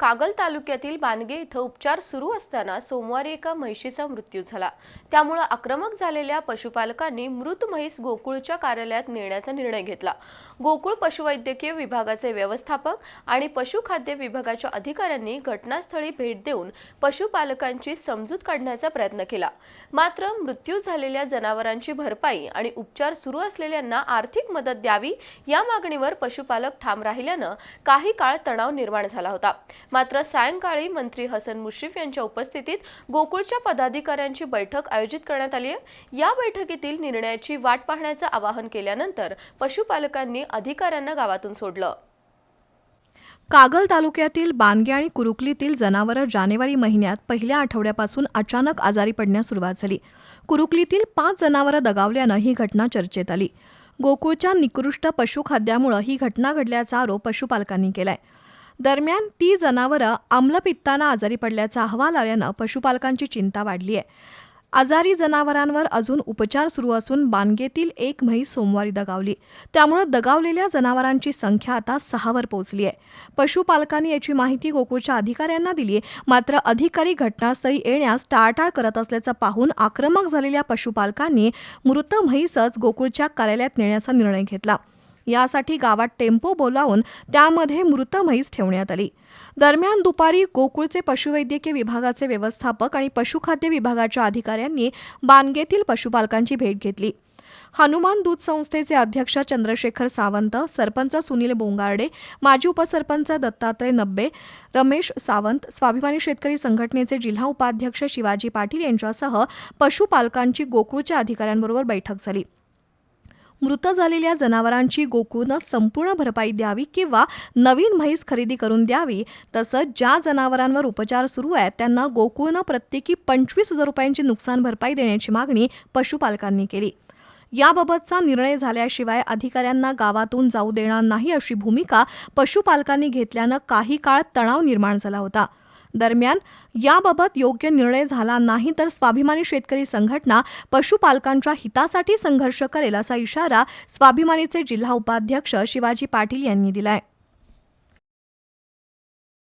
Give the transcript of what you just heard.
कागल तालुक्यातील बानगे इथं उपचार सुरू असताना सोमवारी एका म्हैशीचा मृत्यू झाला. त्यामुळं आक्रमक झालेल्या पशुपालकांनी मृत म्हैस गोकुळच्या कार्यालयात नेण्याचा निर्णय घेतला. गोकुळ पशुवैद्यकीय विभागाचे व्यवस्थापक आणि पशुखाद्य विभागाच्या अधिकाऱ्यांनी घटनास्थळी भेट देऊन पशुपालकांची समजूत काढण्याचा प्रयत्न केला. मात्र मृत्यू झालेल्या जनावरांची भरपाई आणि उपचार सुरू असलेल्यांना आर्थिक मदत द्यावी या मागणीवर पशुपालक ठाम राहिल्यानं काही काळ तणाव निर्माण झाला होता. मात्र सायंकाळी मंत्री हसन मुश्रीफ यांच्या उपस्थितीत गोकुळच्या पदाधिकाऱ्यांची बैठक आयोजित करण्यात आली आहे. या बैठकीतील निर्णयाची वाट पाहण्याचं आवाहन केल्यानंतर पशुपालकांनी अधिकाऱ्यांना गावातून सोडलं. कागल तालुक्यातील बानगे आणि कुरुकलीतील जनावरं जानेवारी महिन्यात पहिल्या आठवड्यापासून अचानक आजारी पडण्यास सुरुवात झाली. कुरुकलीतील पाच जनावरं दगावल्यानं ही घटना चर्चेत आली. गोकुळच्या निकृष्ट पशुखाद्यामुळं ही घटना घडल्याचा आरोप पशुपालकांनी केलाय. दरम्यान ती जनावरं आम्लपित्तानं आजारी पडल्याचा अहवाल आल्यानं पशुपालकांची चिंता वाढली आहे आजारी जनावरांवर अजून उपचार सुरू असून बानगेतील एक म्हैस सोमवारी दगावली. त्यामुळे दगावलेल्या जनावरांची संख्या आता सहावर पोहोचली आहे पशुपालकांनी याची माहिती गोकुळच्या अधिकाऱ्यांना दिली मात्र अधिकारी घटनास्थळी येण्यास टाळटाळ करत असल्याचं पाहून आक्रमक झालेल्या पशुपालकांनी मृत म्हैसच गोकुळच्या कार्यालयात नेण्याचा निर्णय घेतला. यासाठी गावात टेम्पो बोलावून त्यामध्ये मृत म्हैस ठेवण्यात आली. दरम्यान दुपारी गोकुळचे पशुवैद्यकीय विभागाचे व्यवस्थापक आणि पशुखाद्य विभागाच्या अधिकाऱ्यांनी बानगेतील पशुपालकांची भेट घेतली. हनुमान दूध संस्थेचे अध्यक्ष चंद्रशेखर सावंत सरपंच सुनील बोंगार्डे माजी उपसरपंच दत्तात्रय नब्बे रमेश सावंत स्वाभिमानी शेतकरी संघटनेचे जिल्हा उपाध्यक्ष शिवाजी पाटील यांच्यासह पशुपालकांची गोकुळच्या अधिकाऱ्यांबरोबर बैठक झाली. मृत झालेल्या जनावरांची गोकुळनं संपूर्ण भरपाई द्यावी किंवा नवीन म्हैस खरेदी करून द्यावी तसंच ज्या जनावरांवर उपचार सुरू आहेत त्यांना गोकुळनं प्रत्येकी पंचवीस हजार रुपयांची नुकसान भरपाई देण्याची मागणी पशुपालकांनी केली. याबाबतचा निर्णय झाल्याशिवाय अधिकाऱ्यांना गावातून जाऊ देणार नाही अशी भूमिका पशुपालकांनी घेतल्यानं काही काळ तणाव निर्माण झाला होता. दरम्यान याबाबत योग्य निर्णय झाला नाही तर स्वाभिमानी शेतकरी संघटना पशुपालकांच्या हितासाठी संघर्ष करेल असा इशारा स्वाभिमानीचे जिल्हा उपाध्यक्ष शिवाजी पाटील यांनी दिलाय.